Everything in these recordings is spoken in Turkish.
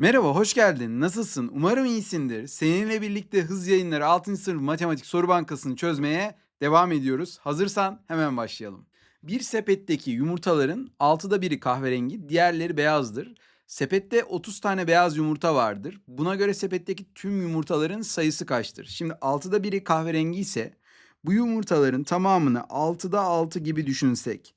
Merhaba, hoş geldin. Nasılsın? Umarım iyisindir. Seninle birlikte Hız Yayınları 6. sınıf matematik soru bankasını çözmeye devam ediyoruz. Hazırsan hemen başlayalım. Bir sepetteki yumurtaların 6'da biri kahverengi, diğerleri beyazdır. Sepette 30 tane beyaz yumurta vardır. Buna göre sepetteki tüm yumurtaların sayısı kaçtır? Şimdi 6'da biri kahverengi ise bu yumurtaların tamamını 6'da 6 gibi düşünsek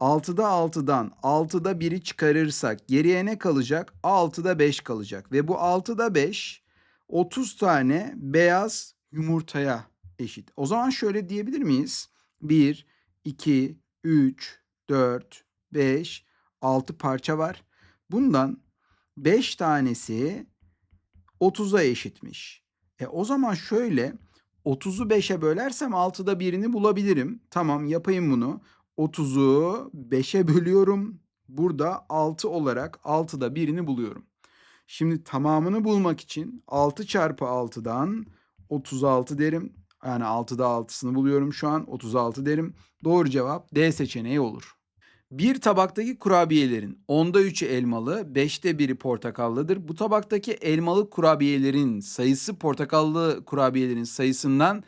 6'da 6'dan 6'da 1'i çıkarırsak geriye ne kalacak? 6'da 5 kalacak. Ve bu 6'da 5 30 tane beyaz yumurtaya eşit. O zaman şöyle diyebilir miyiz? 1, 2, 3, 4, 5, 6 parça var. Bundan 5 tanesi 30'a eşitmiş. E o zaman şöyle 30'u 5'e bölersem 6'da 1'ini bulabilirim. Tamam yapayım bunu. 30'u 5'e bölüyorum. Burada 6 olarak 6'da birini buluyorum. Şimdi tamamını bulmak için 6 çarpı 6'dan 36 derim. Yani 6'da 6'sını buluyorum şu an. 36 derim. Doğru cevap D seçeneği olur. Bir tabaktaki kurabiyelerin 10'da 3'ü elmalı, 5'te 1'i portakallıdır. Bu tabaktaki elmalı kurabiyelerin sayısı portakallı kurabiyelerin sayısından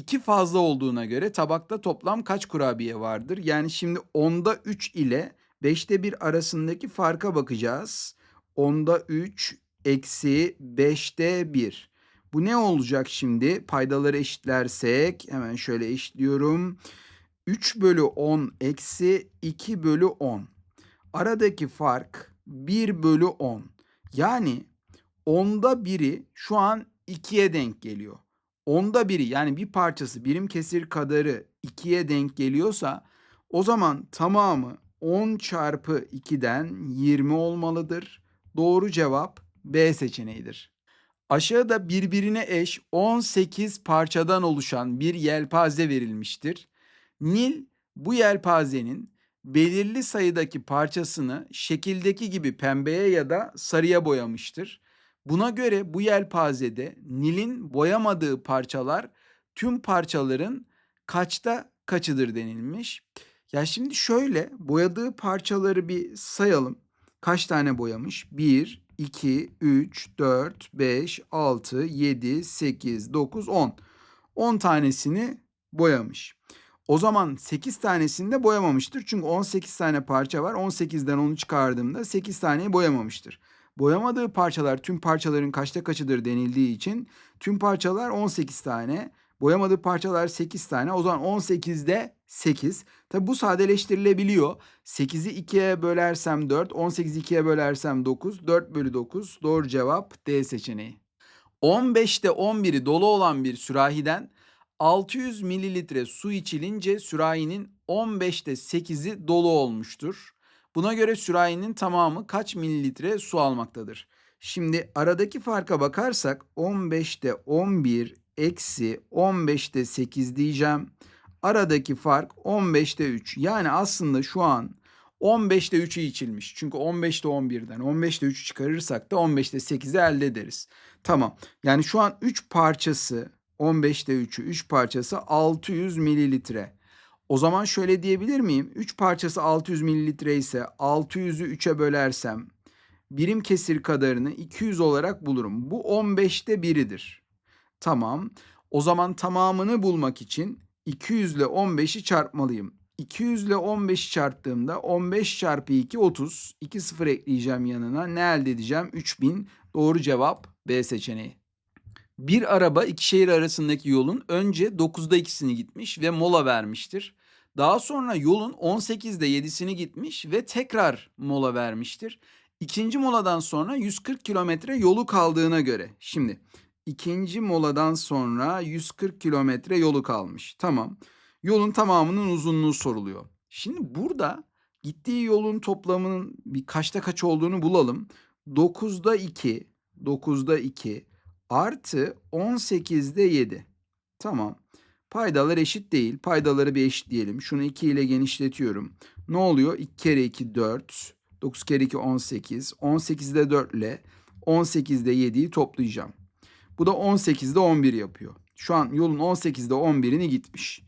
2 fazla olduğuna göre tabakta toplam kaç kurabiye vardır? Yani şimdi 10'da 3 ile 5'te 1 arasındaki farka bakacağız. 10'da 3 eksi 5'te 1. Bu ne olacak şimdi? Paydaları eşitlersek hemen şöyle eşitliyorum. 3 bölü 10 eksi 2 bölü 10. Aradaki fark 1 bölü 10. Yani 10'da biri şu an 2'ye denk geliyor. Onda biri yani bir parçası birim kesir kadarı 2'ye denk geliyorsa o zaman tamamı 10 çarpı 2'den 20 olmalıdır. Doğru cevap B seçeneğidir. Aşağıda birbirine eş 18 parçadan oluşan bir yelpaze verilmiştir. Nil bu yelpazenin belirli sayıdaki parçasını şekildeki gibi pembeye ya da sarıya boyamıştır. Buna göre bu yelpazede Nil'in boyamadığı parçalar tüm parçaların kaçta kaçıdır denilmiş. Ya şimdi şöyle boyadığı parçaları bir sayalım. Kaç tane boyamış? 1, 2, 3, 4, 5, 6, 7, 8, 9, 10. 10 tanesini boyamış. O zaman 8 tanesini de boyamamıştır. Çünkü 18 tane parça var. 18'den onu çıkardığımda 8 taneyi boyamamıştır. Boyamadığı parçalar tüm parçaların kaçta kaçıdır denildiği için tüm parçalar 18 tane. Boyamadığı parçalar 8 tane. O zaman 18'de 8. Tabi bu sadeleştirilebiliyor. 8'i 2'ye bölersem 4, 18'i 2'ye bölersem 9. 4 bölü 9 doğru cevap D seçeneği. 15'te 11'i dolu olan bir sürahiden 600 mililitre su içilince sürahinin 15'te 8'i dolu olmuştur. Buna göre sürahinin tamamı kaç mililitre su almaktadır? Şimdi aradaki farka bakarsak 15'te 11 eksi 15'te 8 diyeceğim. Aradaki fark 15'te 3. Yani aslında şu an 15'te 3'ü içilmiş. Çünkü 15'te 11'den 15'te 3'ü çıkarırsak da 15'te 8'i elde ederiz. Tamam. Yani şu an 3 parçası 15'te 3'ü 3 parçası 600 mililitre. O zaman şöyle diyebilir miyim? 3 parçası 600 mililitre ise 600'ü 3'e bölersem birim kesir kadarını 200 olarak bulurum. Bu 15'te biridir. Tamam. O zaman tamamını bulmak için 200 ile 15'i çarpmalıyım. 200 ile 15'i çarptığımda 15 çarpı 2 30. 2 sıfır ekleyeceğim yanına. Ne elde edeceğim? 3000. Doğru cevap B seçeneği. Bir araba iki şehir arasındaki yolun önce 9'da ikisini gitmiş ve mola vermiştir. Daha sonra yolun 18'de 7'sini gitmiş ve tekrar mola vermiştir. İkinci moladan sonra 140 kilometre yolu kaldığına göre. Şimdi ikinci moladan sonra 140 kilometre yolu kalmış. Tamam. Yolun tamamının uzunluğu soruluyor. Şimdi burada gittiği yolun toplamının bir kaçta kaç olduğunu bulalım. 9'da 2, 9'da 2 artı 18'de 7. Tamam. Paydalar eşit değil. Paydaları bir eşitleyelim. Şunu 2 ile genişletiyorum. Ne oluyor? 2 kere 2 4. 9 kere 2 18. 18'de 4 ile 18'de 7'yi toplayacağım. Bu da 18'de 11 yapıyor. Şu an yolun 18'de 11'ini gitmiş.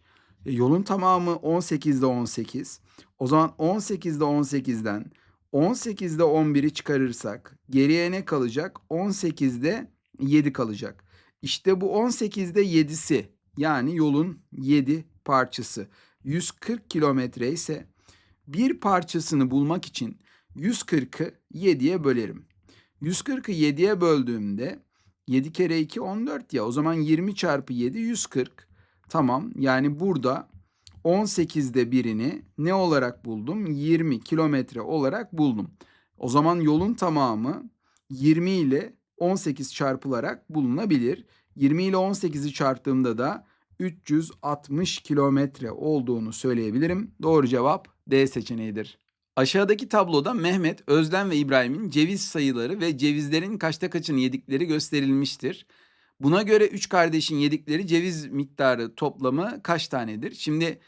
E, yolun tamamı 18'de 18. O zaman 18'de 18'den 18'de 11'i çıkarırsak geriye ne kalacak? 18'de 7 kalacak. İşte bu 18'de 7'si yani yolun 7 parçası 140 kilometre ise bir parçasını bulmak için 140'ı 7'ye bölerim. 140'ı 7'ye böldüğümde 7 kere 2 14 ya o zaman 20 çarpı 7 140. Tamam yani burada 18'de birini ne olarak buldum? 20 kilometre olarak buldum. O zaman yolun tamamı 20 ile 18 çarpılarak bulunabilir. 20 ile 18'i çarptığımda da 360 kilometre olduğunu söyleyebilirim. Doğru cevap D seçeneğidir. Aşağıdaki tabloda Mehmet, Özlem ve İbrahim'in ceviz sayıları ve cevizlerin kaçta kaçını yedikleri gösterilmiştir. Buna göre 3 kardeşin yedikleri ceviz miktarı toplamı kaç tanedir? Şimdi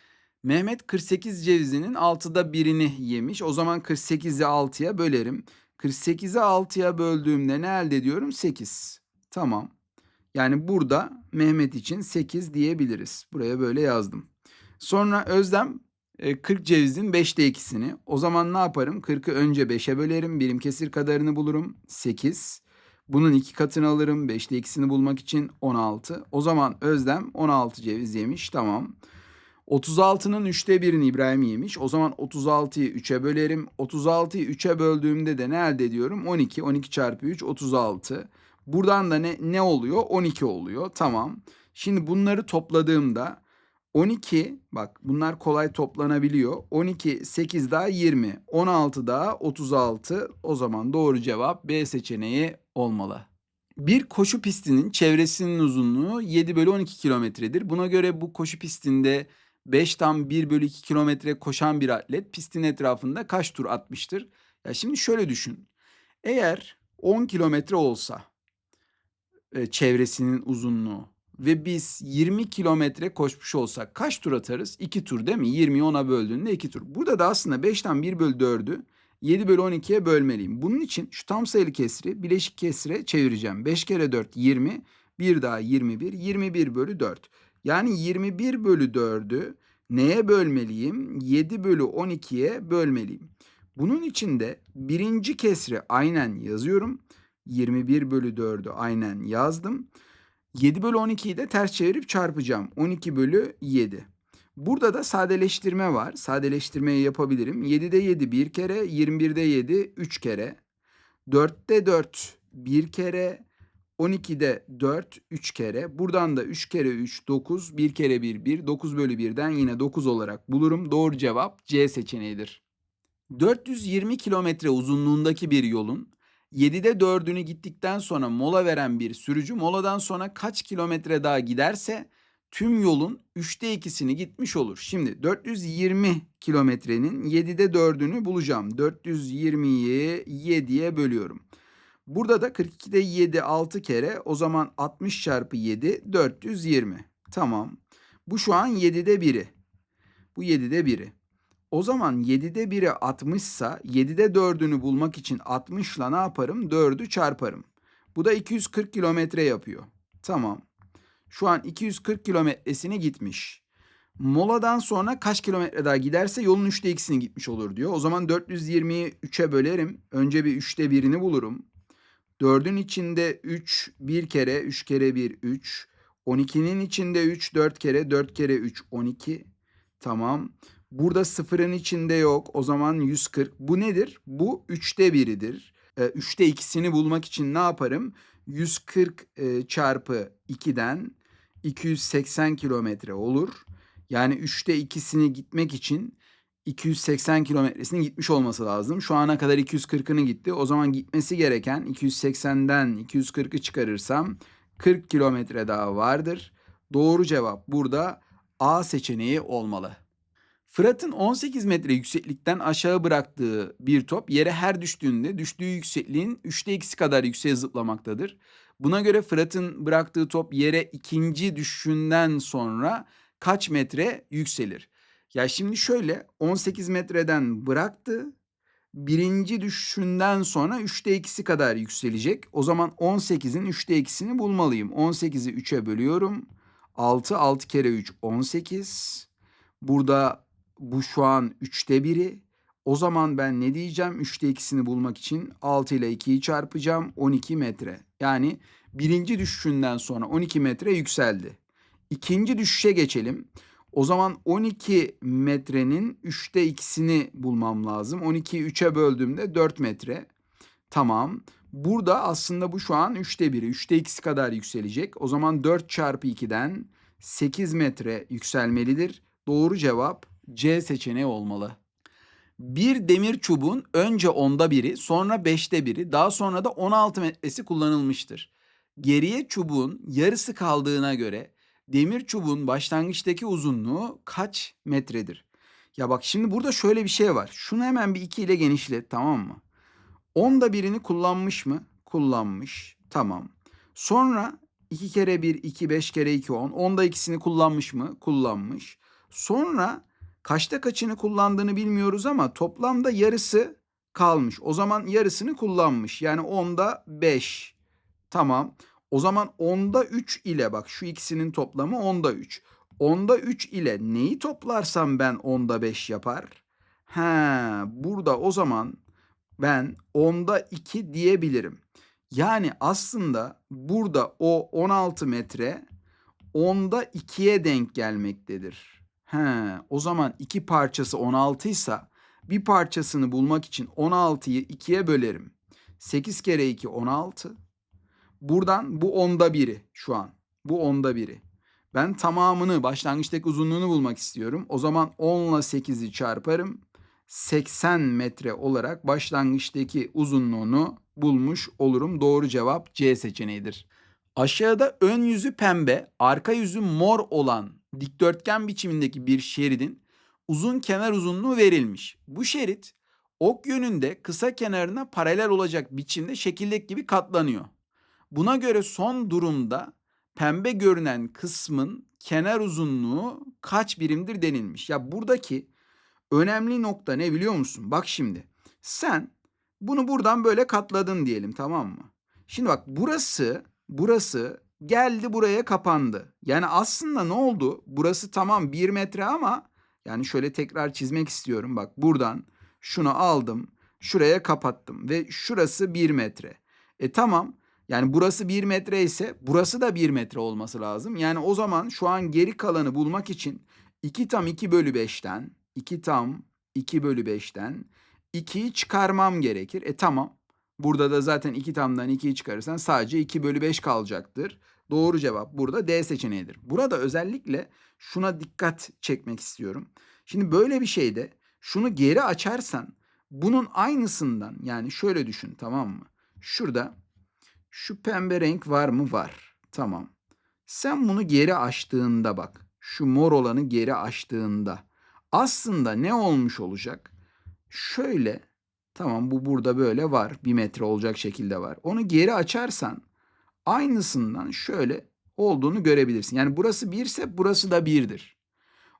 Mehmet 48 cevizinin 6'da birini yemiş. O zaman 48'i 6'ya bölerim. 48'i 6'ya böldüğümde ne elde ediyorum? 8. Tamam. Yani burada Mehmet için 8 diyebiliriz. Buraya böyle yazdım. Sonra Özlem e, 40 cevizin 5'te 2'sini. O zaman ne yaparım? 40'ı önce 5'e bölerim. Birim kesir kadarını bulurum. 8. Bunun iki katını alırım. 5'te 2'sini bulmak için 16. O zaman Özlem 16 ceviz yemiş. Tamam. 36'nın 3'te 1'ini İbrahim yemiş. O zaman 36'yı 3'e bölerim. 36'yı 3'e böldüğümde de ne elde ediyorum? 12. 12 çarpı 3 36. Buradan da ne, ne oluyor? 12 oluyor. Tamam. Şimdi bunları topladığımda 12 bak bunlar kolay toplanabiliyor. 12 8 daha 20. 16 daha 36. O zaman doğru cevap B seçeneği olmalı. Bir koşu pistinin çevresinin uzunluğu 7 bölü 12 kilometredir. Buna göre bu koşu pistinde 5 tam 1 bölü 2 kilometre koşan bir atlet pistin etrafında kaç tur atmıştır? Ya şimdi şöyle düşün. Eğer 10 kilometre olsa e, çevresinin uzunluğu ve biz 20 kilometre koşmuş olsak kaç tur atarız? 2 tur değil mi? 20'yi 10'a böldüğünde 2 tur. Burada da aslında 5'ten 1 bölü 4'ü 7 bölü 12'ye bölmeliyim. Bunun için şu tam sayılı kesri bileşik kesre çevireceğim. 5 kere 4 20, bir daha 21, 21 bölü 4. Yani 21 bölü 4'ü neye bölmeliyim? 7 bölü 12'ye bölmeliyim. Bunun için de birinci kesri aynen yazıyorum. 21 bölü 4'ü aynen yazdım. 7 bölü 12'yi de ters çevirip çarpacağım. 12 bölü 7. Burada da sadeleştirme var. Sadeleştirmeyi yapabilirim. 7'de 7 bir kere, 21'de 7 3 kere. 4'te 4 bir kere, 12'de 4 3 kere. Buradan da 3 kere 3 9, 1 kere 1 1. 9 bölü 1'den yine 9 olarak bulurum. Doğru cevap C seçeneğidir. 420 kilometre uzunluğundaki bir yolun 7'de 4'ünü gittikten sonra mola veren bir sürücü moladan sonra kaç kilometre daha giderse tüm yolun 3'te 2'sini gitmiş olur. Şimdi 420 kilometrenin 7'de 4'ünü bulacağım. 420'yi 7'ye bölüyorum. Burada da 42'de 7 6 kere o zaman 60 çarpı 7 420. Tamam. Bu şu an 7'de 1'i. Bu 7'de 1'i. O zaman 7'de 1'i 60 ise 7'de 4'ünü bulmak için 60 ile ne yaparım? 4'ü çarparım. Bu da 240 kilometre yapıyor. Tamam. Şu an 240 kilometresini gitmiş. Moladan sonra kaç kilometre daha giderse yolun 3'te 2'sini gitmiş olur diyor. O zaman 420'yi 3'e bölerim. Önce bir 3'te 1'ini bulurum. 4'ün içinde 3 bir kere 3 kere 1 3. 12'nin içinde 3 4 kere 4 kere 3 12. Tamam. Burada sıfırın içinde yok. O zaman 140. Bu nedir? Bu 3'te 1'idir. 3'te 2'sini bulmak için ne yaparım? 140 e, çarpı 2'den 280 kilometre olur. Yani 3'te 2'sini gitmek için 280 kilometresini gitmiş olması lazım. Şu ana kadar 240'ını gitti. O zaman gitmesi gereken 280'den 240'ı çıkarırsam 40 kilometre daha vardır. Doğru cevap burada A seçeneği olmalı. Fırat'ın 18 metre yükseklikten aşağı bıraktığı bir top yere her düştüğünde düştüğü yüksekliğin 3'te 2'si kadar yükseğe zıplamaktadır. Buna göre Fırat'ın bıraktığı top yere ikinci düşüşünden sonra kaç metre yükselir? Ya şimdi şöyle 18 metreden bıraktı. Birinci düşüşünden sonra 3'te 2'si kadar yükselecek. O zaman 18'in 3'te 2'sini bulmalıyım. 18'i 3'e bölüyorum. 6, 6 kere 3, 18. Burada bu şu an 3'te 1'i. O zaman ben ne diyeceğim? 3'te 2'sini bulmak için 6 ile 2'yi çarpacağım. 12 metre. Yani birinci düşüşünden sonra 12 metre yükseldi. İkinci düşüşe geçelim. O zaman 12 metrenin 3'te 2'sini bulmam lazım. 12'yi 3'e böldüğümde 4 metre. Tamam. Burada aslında bu şu an 3'te 1'i. 3'te 2'si kadar yükselecek. O zaman 4 çarpı 2'den 8 metre yükselmelidir. Doğru cevap C seçeneği olmalı. Bir demir çubuğun önce onda biri, sonra beşte biri, daha sonra da 16 metresi kullanılmıştır. Geriye çubuğun yarısı kaldığına göre demir çubuğun başlangıçtaki uzunluğu kaç metredir? Ya bak şimdi burada şöyle bir şey var. Şunu hemen bir 2 ile genişlet tamam mı? Onda birini kullanmış mı? Kullanmış. Tamam. Sonra 2 kere 1, 2, 5 kere 2, 10. Onda ikisini kullanmış mı? Kullanmış. Sonra kaçta kaçını kullandığını bilmiyoruz ama toplamda yarısı kalmış. O zaman yarısını kullanmış. Yani onda 5. Tamam. O zaman onda 3 ile bak şu ikisinin toplamı onda 3. Onda 3 ile neyi toplarsam ben onda 5 yapar? He, burada o zaman ben onda 2 diyebilirim. Yani aslında burada o 16 metre onda 2'ye denk gelmektedir. He, o zaman iki parçası 16 ise bir parçasını bulmak için 16'yı 2'ye bölerim. 8 kere 2 16. Buradan bu onda biri şu an. Bu onda biri. Ben tamamını başlangıçtaki uzunluğunu bulmak istiyorum. O zaman 10 ile 8'i çarparım. 80 metre olarak başlangıçtaki uzunluğunu bulmuş olurum. Doğru cevap C seçeneğidir. Aşağıda ön yüzü pembe, arka yüzü mor olan dikdörtgen biçimindeki bir şeridin uzun kenar uzunluğu verilmiş. Bu şerit ok yönünde kısa kenarına paralel olacak biçimde şekildeki gibi katlanıyor. Buna göre son durumda pembe görünen kısmın kenar uzunluğu kaç birimdir denilmiş. Ya buradaki önemli nokta ne biliyor musun? Bak şimdi sen bunu buradan böyle katladın diyelim tamam mı? Şimdi bak burası burası geldi buraya kapandı. Yani aslında ne oldu? Burası tamam 1 metre ama yani şöyle tekrar çizmek istiyorum. Bak buradan şunu aldım. Şuraya kapattım ve şurası 1 metre. E tamam. Yani burası 1 metre ise burası da 1 metre olması lazım. Yani o zaman şu an geri kalanı bulmak için 2 tam 2 bölü 5'ten 2 tam 2 bölü 5'ten 2'yi çıkarmam gerekir. E tamam. Burada da zaten 2 tamdan 2'yi çıkarırsan sadece 2 bölü 5 kalacaktır. Doğru cevap burada D seçeneğidir. Burada özellikle şuna dikkat çekmek istiyorum. Şimdi böyle bir şeyde şunu geri açarsan bunun aynısından yani şöyle düşün tamam mı? Şurada şu pembe renk var mı? Var. Tamam. Sen bunu geri açtığında bak. Şu mor olanı geri açtığında aslında ne olmuş olacak? Şöyle tamam bu burada böyle var. Bir metre olacak şekilde var. Onu geri açarsan aynısından şöyle olduğunu görebilirsin. Yani burası 1 ise burası da 1'dir.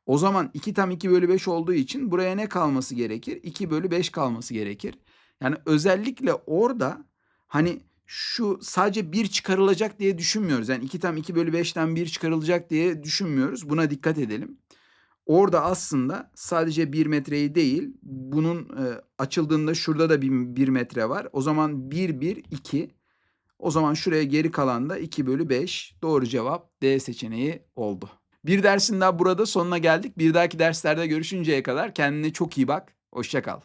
O zaman 2 tam 2 bölü 5 olduğu için buraya ne kalması gerekir? 2 bölü 5 kalması gerekir. Yani özellikle orada hani şu sadece 1 çıkarılacak diye düşünmüyoruz. Yani 2 tam 2 bölü 5'ten 1 çıkarılacak diye düşünmüyoruz. Buna dikkat edelim. Orada aslında sadece 1 metreyi değil bunun e, açıldığında şurada da 1 metre var. O zaman 1 1 2 o zaman şuraya geri kalan da 2 bölü 5. Doğru cevap D seçeneği oldu. Bir dersin daha burada sonuna geldik. Bir dahaki derslerde görüşünceye kadar kendine çok iyi bak. Hoşça kal.